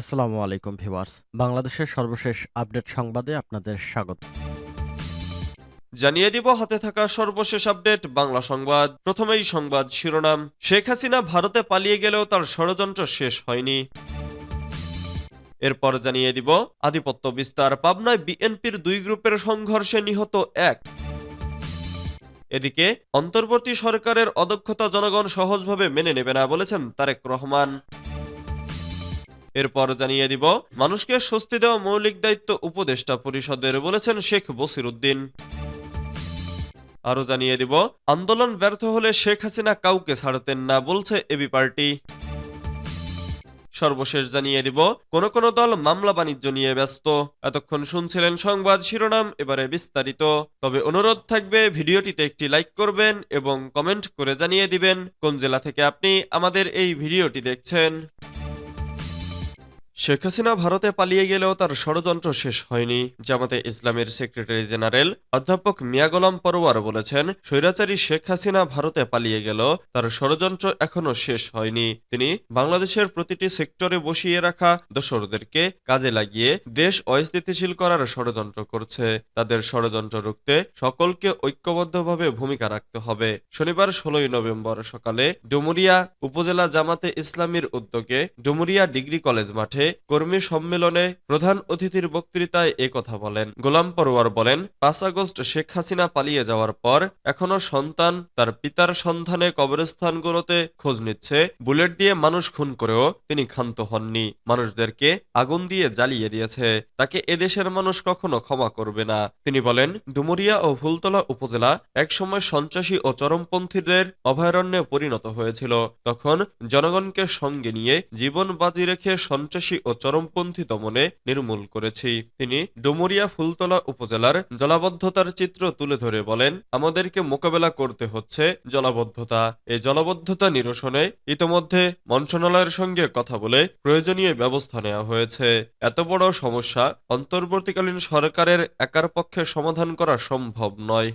আসসালামু আলাইকুম ভিউয়ার্স। বাংলাদেশের সর্বশেষ আপডেট সংবাদে আপনাদের স্বাগত। জানিয়ে দিব হাতে থাকা সর্বশেষ আপডেট, বাংলা সংবাদ। প্রথমেই সংবাদ শিরোনাম। শেখ হাসিনা ভারতে পালিয়ে গেলেও তার ষড়যন্ত্র শেষ হয়নি। এরপর জানিয়ে দিব আধিপত্য বিস্তার। পাবনায় বিএনপির দুই গ্রুপের সংঘর্ষে নিহত এক। এদিকে, অন্তর্বর্তী সরকারের অদক্ষতা জনগণ সহজভাবে মেনে নেবে না বলেছেন তারেক রহমান। এরপর জানিয়ে দিব, মানুষকে স্বস্তি দেওয়া মৌলিক দায়িত্ব উপদেষ্টা পরিষদের বলেছেন শেখ বসির উদ্দিন আরও জানিয়ে দিব, আন্দোলন ব্যর্থ হলে শেখ হাসিনা কাউকে ছাড়তেন না বলছে এবি পার্টি। সর্বশেষ জানিয়ে দিব, কোন কোন দল মামলা বাণিজ্য নিয়ে ব্যস্ত। এতক্ষণ শুনছিলেন সংবাদ শিরোনাম, এবারে বিস্তারিত। তবে অনুরোধ থাকবে, ভিডিওটিতে একটি লাইক করবেন এবং কমেন্ট করে জানিয়ে দিবেন, কোন জেলা থেকে আপনি আমাদের এই ভিডিওটি দেখছেন। শেখ হাসিনা ভারতে পালিয়ে গেলেও তার ষড়যন্ত্র শেষ হয়নি। জামাতে ইসলামের সেক্রেটারি জেনারেল অধ্যাপক মিয়া গোলাম পরোয়ার বলেছেন, স্বৈরাচারী শেখ হাসিনা ভারতে পালিয়ে গেল তার ষড়যন্ত্র এখনও শেষ হয়নি। তিনি বাংলাদেশের প্রতিটি সেক্টরে বসিয়ে রাখা দোসরদেরকে কাজে লাগিয়ে দেশ অস্থিতিশীল করার ষড়যন্ত্র করছে। তাদের ষড়যন্ত্র রুখতে সকলকে ঐক্যবদ্ধভাবে ভূমিকা রাখতে হবে। শনিবার ষোলোই নভেম্বর সকালে ডুমুরিয়া উপজেলা জামাতে ইসলামীর উদ্যোগে ডুমুরিয়া ডিগ্রি কলেজ মাঠে কর্মী সম্মেলনে প্রধান অতিথির বক্তৃতায় এ কথা বলেন। গোলাম পরোয়ার বলেন, পাঁচ আগস্ট শেখ হাসিনা পালিয়ে যাওয়ার পর এখনও সন্তান তার পিতার সন্ধানে কবরস্থানগুলোতে খোঁজ নিচ্ছে। বুলেট দিয়ে মানুষ খুন করেও তিনি ক্ষান্ত হননি। মানুষদেরকে আগুন দিয়ে জ্বালিয়ে দিয়েছে। তাকে এদেশের মানুষ কখনো ক্ষমা করবে না। তিনি বলেন, ডুমুরিয়া ও ফুলতলা উপজেলা একসময় সন্ত্রাসী ও চরমপন্থীদের অভয়ারণ্যে পরিণত হয়েছিল। তখন জনগণকে সঙ্গে নিয়ে জীবন বাজি রেখে সন্ত্রাসী ও চরমপন্থী দমনে নির্মূল করেছি। তিনি ডুমুরিয়া ফুলতলা উপজেলার জলাবদ্ধতার চিত্র তুলে ধরে বলেন, আমাদেরকে মোকাবেলা করতে হচ্ছে জলাবদ্ধতা। এই জলাবদ্ধতা নিরসনে ইতোমধ্যে মন্ত্রণালয়ের সঙ্গে কথা বলে প্রয়োজনীয় ব্যবস্থা নেওয়া হয়েছে। এত বড় সমস্যা অন্তর্বর্তীকালীন সরকারের একার পক্ষে সমাধান করা সম্ভব নয়।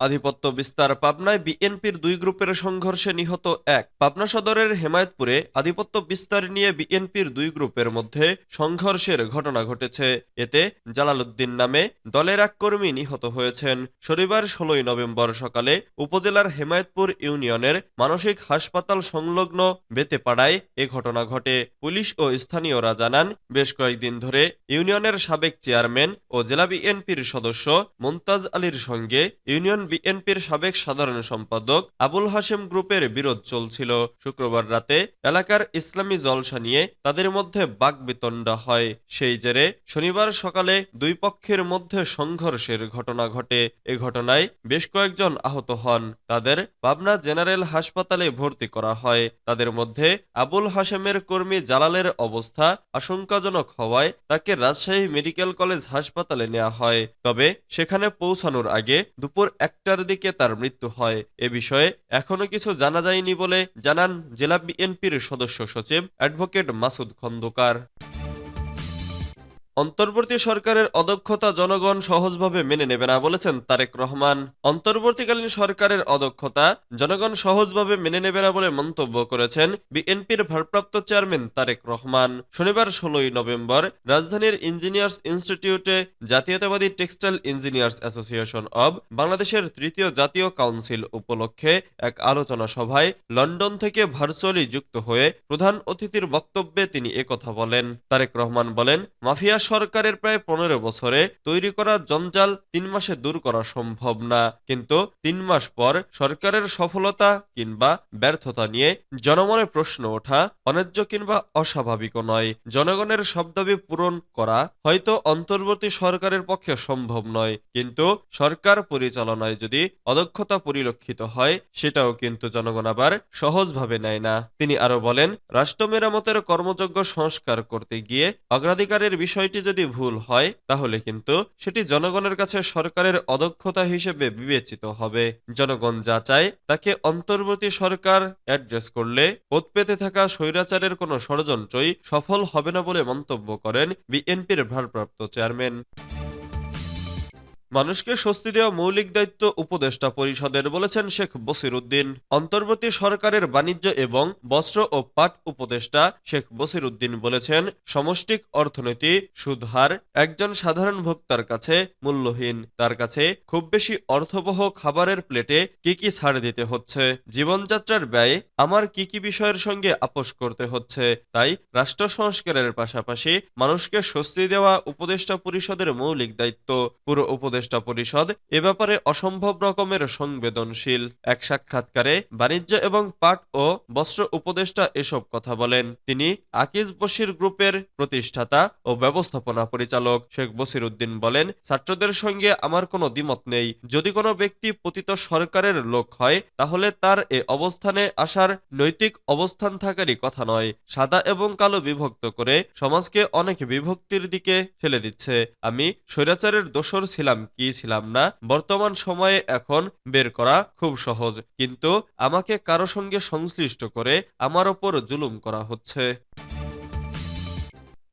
আধিপত্য বিস্তার পাবনায় বিএনপির দুই গ্রুপের সংঘর্ষে নিহত এক। পাবনা সদরের হেমায়তপুরে আধিপত্য বিস্তার নিয়ে বিএনপির দুই গ্রুপের মধ্যে সংঘর্ষের ঘটনা ঘটেছে। এতে জালালউদ্দিন নামে দলের এক কর্মী নিহত হয়েছেন। শনিবার ষোলোই নভেম্বর সকালে উপজেলার হেমায়তপুর ইউনিয়নের মানসিক হাসপাতাল সংলগ্ন বেতেপাড়ায় এ ঘটনা ঘটে। পুলিশ ও স্থানীয়রা জানান, বেশ কয়েকদিন ধরে ইউনিয়নের সাবেক চেয়ারম্যান ও জেলা বিএনপির সদস্য মুমতাজ আলীর সঙ্গে ইউনিয়ন বিএনপির সাবেক সাধারণ সম্পাদক আবুল হাশেম গ্রুপের বিরোধ চলছিল। শুক্রবার রাতে এলাকার ইসলামী জলসা নিয়ে তাদের মধ্যে বাকবিতণ্ডা হয়। সেই জেরে শনিবার সকালে দুই পক্ষের মধ্যে সংঘর্ষের ঘটনা ঘটে। এ ঘটনায় বেশ কয়েকজন আহত হন। তাদের পাবনা জেনারেল হাসপাতালে ভর্তি করা হয়। তাদের মধ্যে আবুল হাশেমের কর্মী জালালের অবস্থা আশঙ্কাজনক হওয়ায় তাকে রাজশাহী মেডিকেল কলেজ হাসপাতালে নেওয়া হয়। তবে সেখানে পৌঁছানোর আগে দুপুর একটার দিকে তার মৃত্যু হয়। এ বিষয়ে এখনও কিছু জানা যায়নি বলে জানান জেলা বিএনপির সদস্য সচিব অ্যাডভোকেট মাসুদ খন্দকার। অন্তর্বর্তী সরকারের অদক্ষতা জনগণ সহজভাবে মেনে নেবে না বলেছেন তারেক রহমান। অন্তর্বর্তীকালীন সরকারের অদক্ষতা জনগণ সহজভাবে মেনে নেবে না বলে মন্তব্য করেছেন বিএনপির ভারপ্রাপ্ত চেয়ারম্যান তারেক রহমান। শনিবার ষোলোই নভেম্বর রাজধানীর ইঞ্জিনিয়ার্স ইনস্টিটিউটে জাতীয়তাবাদী টেক্সটাইল ইঞ্জিনিয়ার্স অ্যাসোসিয়েশন অব বাংলাদেশের তৃতীয় জাতীয় কাউন্সিল উপলক্ষে এক আলোচনা সভায় লন্ডন থেকে ভার্চুয়ালি যুক্ত হয়ে প্রধান অতিথির বক্তব্যে তিনি একথা বলেন। তারেক রহমান বলেন, মাফিয়া সরকারের প্রায় পনেরো বছরে তৈরি করা জঞ্জাল তিন মাসে দূর করা সম্ভব না। কিন্তু তিন মাস পর সরকারের সফলতা কিংবা ব্যর্থতা নিয়ে জনমনে প্রশ্ন ওঠা অন্যায্য কিংবা অস্বাভাবিকও নয়। জনগণের সব দাবি পূরণ করা হয়তো অন্তর্বর্তী সরকারের পক্ষে সম্ভব নয়। কিন্তু সরকার পরিচালনায় যদি অদক্ষতা পরিলক্ষিত হয়, সেটাও কিন্তু জনগণ আবার সহজভাবে নেয় না। তিনি আরও বলেন, রাষ্ট্র মেরামতের কর্মযোগ্য সংস্কার করতে গিয়ে অগ্রাধিকারের বিষয়টি যদি ভুল হয়, তাহলে কিন্তু সেটি জনগণের কাছে সরকারের অদক্ষতা হিসেবে বিবেচিত হবে। জনগণ যা চায়, তাকে অন্তর্বর্তী সরকার অ্যাড্রেস করলে পোত পেতে থাকা স্বৈরাচারের কোনো ষড়যন্ত্রই সফল হবে না বলে মন্তব্য করেন বিএনপির ভারপ্রাপ্ত চেয়ারম্যান। মানুষকে স্বস্তি দেওয়া মৌলিক দায়িত্ব উপদেষ্টা পরিষদের বলেছেন শেখ বসির উদ্দিন অন্তর্বর্তী সরকারের বাণিজ্য এবং বস্ত্র ও পাট উপদেষ্টা শেখ বসির উদ্দিন বলেছেন, সমষ্টিক অর্থনীতি, সুদহার একজন সাধারণ ভোক্তার কাছে মূল্যহীন। তার কাছে খুব বেশি অর্থবহ খাবারের প্লেটে কি কি ছাড় দিতে হচ্ছে? জীবনযাত্রার ব্যয় আমার কি কি বিষয়ের সঙ্গে আপোষ করতে হচ্ছে? তাই রাষ্ট্র সংস্কারের পাশাপাশি মানুষকে স্বস্তি দেওয়া উপদেষ্টা পরিষদের মৌলিক দায়িত্ব। পুরো উপদেষ্টা পরিষদ এ ব্যাপারে অসম্ভব রকমের সংবেদনশীল। এক সাক্ষাৎকারে বাণিজ্য এবং পাট ও বস্ত্র উপদেষ্টা এসব কথা বলেন। তিনি আকিজ বশির গ্রুপের প্রতিষ্ঠাতা ও ব্যবস্থাপনা পরিচালক। শেখ বসির উদ্দিন বলেন, ছাত্রদের সঙ্গে আমার কোনো দ্বিমত নেই। যদি কোনো ব্যক্তি পতিত সরকারের লোক হয়, তাহলে তার এ অবস্থানে আসার নৈতিক অবস্থান থাকারই কথা নয়। সাদা এবং কালো বিভক্ত করে সমাজকে অনেক বিভক্তির দিকে ঠেলে দিচ্ছে। আমি স্বৈরাচারের দোসর ছিলাম কি ছিলাম না। বর্তমান সময়ে এখন বের করা খুব সহজ। কিন্তু আমাকে কারও সঙ্গে সংশ্লিষ্ট করে আমার ওপর জুলুম করা হচ্ছে।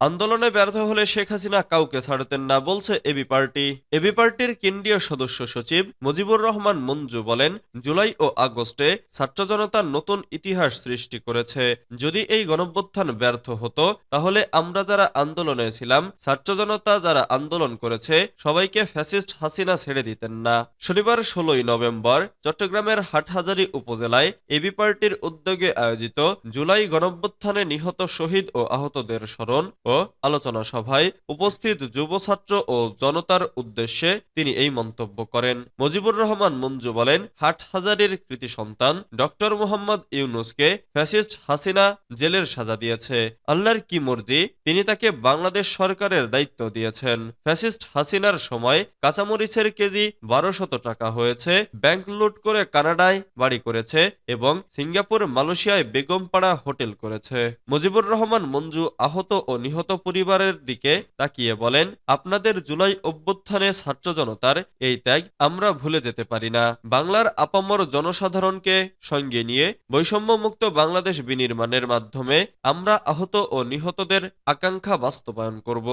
আন্দোলনে ব্যর্থ হলে শেখ হাসিনা কাউকে ছাড়তেন না বলছে এবি পার্টি। এবি পার্টির কেন্দ্রীয় সদস্য সচিব মুজিবুর রহমান মঞ্জু বলেন, জুলাই ও আগস্টে ছাত্র জনতা নতুন ইতিহাস সৃষ্টি করেছে। যদি এই গণভ্যুত্থান ব্যর্থ হতো, তাহলে আমরা যারা আন্দোলনে ছিলাম, ছাত্র জনতা যারা আন্দোলন করেছে, সবাইকে ফ্যাসিস্ট হাসিনা ছেড়ে দিতেন না। শনিবার ষোলোই নভেম্বর, চট্টগ্রামের হাটহাজারী উপজেলায় এবি পার্টির উদ্যোগে আয়োজিত জুলাই গণভ্যুত্থানে নিহত শহীদ ও আহতদের স্মরণ ও আলোচনা সভায় উপস্থিত যুব ছাত্র ও জনতার উদ্দেশ্যে তিনি এই মন্তব্য করেন। মুজিবুর রহমান মঞ্জু বলেন হাটহাজারির কৃতি সন্তান ডক্টর মোহাম্মদ ইউনুসকে ফ্যাসিস্ট হাসিনা জেলের সাজা দিয়েছে। আল্লাহর কি মর্জি, তিনি তাকে বাংলাদেশ সরকারের দায়িত্ব দিয়েছেন। ফ্যাসিস্ট হাসিনার সময় কাঁচামরিচের কেজি বারোশত টাকা হয়েছে, ব্যাংক লুট করে কানাডায় বাড়ি করেছে এবং সিঙ্গাপুর, মালয়েশিয়ায় বেগমপাড়া হোটেল করেছে। মুজিবুর রহমান মঞ্জু আহত ও নিহত পরিবারের দিকে তাকিয়ে বলেন, আপনাদের জুলাই অভ্যুত্থানে ছাত্র জনতার এই ত্যাগ আমরা ভুলে যেতে পারি না। বাংলার আপামর জনসাধারণকে সঙ্গে নিয়ে বৈষম্যমুক্ত বাংলাদেশ বিনির্মাণের মাধ্যমে আমরা আহত ও নিহতদের আকাঙ্ক্ষা বাস্তবায়ন করব।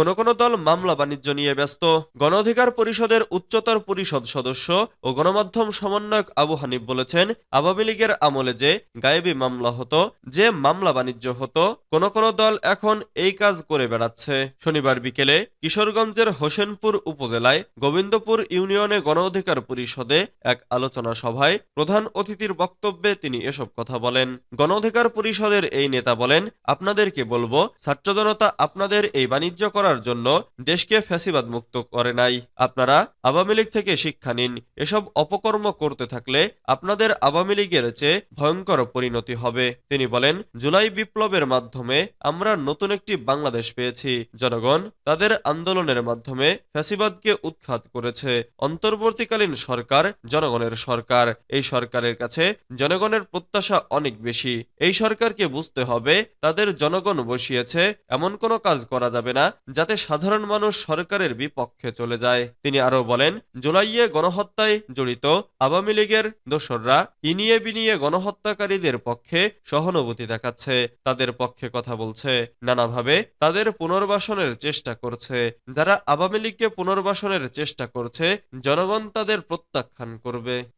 কোন কোন দল মামলা বাণিজ্য নিয়ে ব্যস্ত। গণ অধিকার পরিষদের উচ্চতর পরিষদ সদস্য ও গণমাধ্যম সমন্বয়ক আবু হানিফ বলেছেন, আওয়ামী লীগের আমলে যে গায়েবী মামলা হতো, যে মামলা বাণিজ্য হতো, কোন কোন দল এখন এই কাজ করে বেড়াচ্ছে। শনিবার বিকেলে কিশোরগঞ্জের হোসেনপুর উপজেলায় গোবিন্দপুর ইউনিয়নে গণ অধিকার পরিষদে এক আলোচনা সভায় প্রধান অতিথির বক্তব্যে তিনি এসব কথা বলেন। গণ অধিকার পরিষদের এই নেতা বলেন, আপনাদেরকে বলব ছাত্র জনতা আপনাদের এই বাণিজ্য করার জন্য দেশকে ফ্যাসিবাদ মুক্ত করে নাই। আপনারা আওয়ামী লীগ থেকে শিক্ষা নিন। এসব অপকর্ম করতে থাকলে আপনাদের আওয়ামী লীগের চেয়ে ভয়ঙ্কর পরিণতি হবে। তিনি বলেন, জুলাই বিপ্লবের মাধ্যমে আমরা নতুন একটি বাংলাদেশ পেয়েছি। জনগণ তাদের আন্দোলনের মাধ্যমে ফ্যাসিবাদকে উৎখাত করেছে। অন্তর্বর্তীকালীন সরকার জনগণের সরকার। এই সরকারের কাছে জনগণের প্রত্যাশা অনেক বেশি। এই সরকারকে বুঝতে হবে, তাদের জনগণ বসিয়েছে, এমন কোনো কাজ করা যাবে না যাতে সাধারণ মানুষ সরকারের বিপক্ষে চলে যায়। তিনি আরও বলেন, জুলাইয়ে গণহত্যায় জড়িত আওয়ামী লীগের দোসররা ইনিয়ে বিনিয়ে গণহত্যাকারীদের পক্ষে সহানুভূতি দেখাচ্ছে। তাদের পক্ষে কথা বলছে। নানাভাবে তাদের পুনর্বাসনের চেষ্টা করছে। যারা আওয়ামী লীগকে পুনর্বাসনের চেষ্টা করছে, জনগণ তাদের প্রত্যাখ্যান করবে।